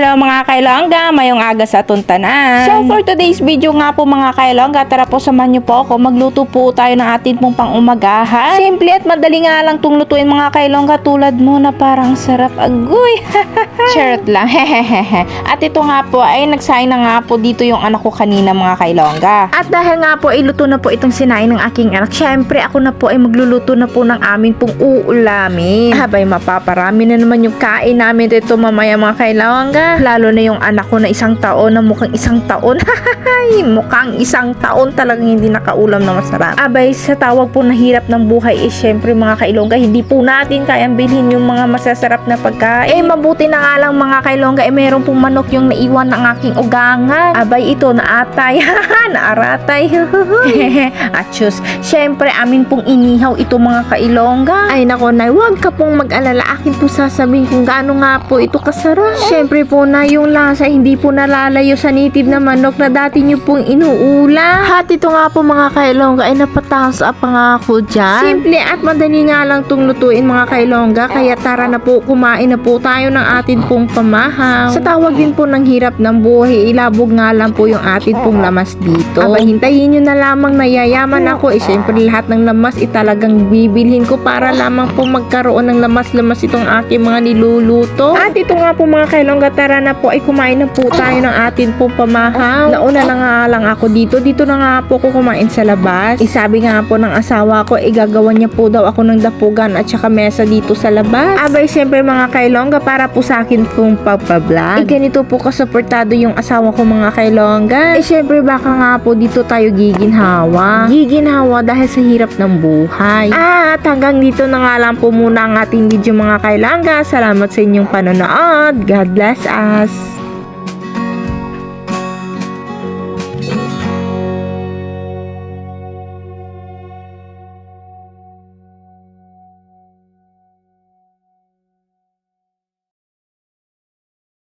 hello mga kailongga, mayong aga sa tuntanan. So for today's video nga po mga kailongga, tara po samahan niyo po ako, magluto po tayo ng atin pong pang-umagahan. Simple at madali nga lang tong lutuin mga kailongga tulad mo na parang sarap agoy. Charot lang. At ito nga po ay nagsaing na nga po dito yung anak ko kanina mga kailongga. At dahil nga po ay luto na po itong sinain ng aking anak, syempre ako na po ay magluluto na po ng aming pong uulamin. Habay mapaparami na naman yung kain namin dito mamaya mga kailongga. Lalo na yung anak ko na isang taon na mukhang isang taon. Mukhang isang taon talagang hindi nakaulam na masarap. Abay, sa tawag po na hirap ng buhay, eh syempre mga kailongga, hindi po natin kayang bilhin yung mga masasarap na pagkain. Eh, mabuti na nga lang mga kailongga, eh meron pong manok yung naiwan ng aking ugangan. Abay, ito naatay. Naaratay. Atsyos, syempre amin pong inihaw ito mga kailongga. Ay nako, nay, wag ka pong mag-alala. Akin po sasabihin kung gaano nga po ito kasarap. Syempre po na yung lasa hindi po nalalayo sa native na manok na dati nyo pong inuula. At ito nga po mga kailongga ay napataas pa nga ako dyan. Simple at madali nga lang itong lutuin mga kailongga. Kaya tara na po, kumain na po tayo ng atin pong pamahaw. Sa tawag din po ng hirap ng buhay, ilabog nga lang po yung atin pong lamas dito. Aba, hintayin nyo na lamang na yayaman ako. Eh, syempre lahat ng lamas italagang bibilhin ko para lamang po magkaroon ng lamas-lamas itong aking mga niluluto. At ito nga po mga kailongga, tara na po ay kumain na po tayo ng atin pong pamahaw. Nauna na nga lang ako dito. Dito na nga po ko kumain sa labas. Isabi nga po ng asawa ko, igagawa niya po daw ako ng dapugan at saka mesa dito sa labas. Abay, syempre mga kailongga, para po sa akin pong pagpa-vlog. Eh, ganito po kasuportado yung asawa ko mga kailongga. Eh, syempre baka nga po dito tayo giginhawa. Giginhawa dahil sa hirap ng buhay. At hanggang dito na nga lang po muna ang ating video mga kailongga. Salamat sa inyong panonood. God bless us.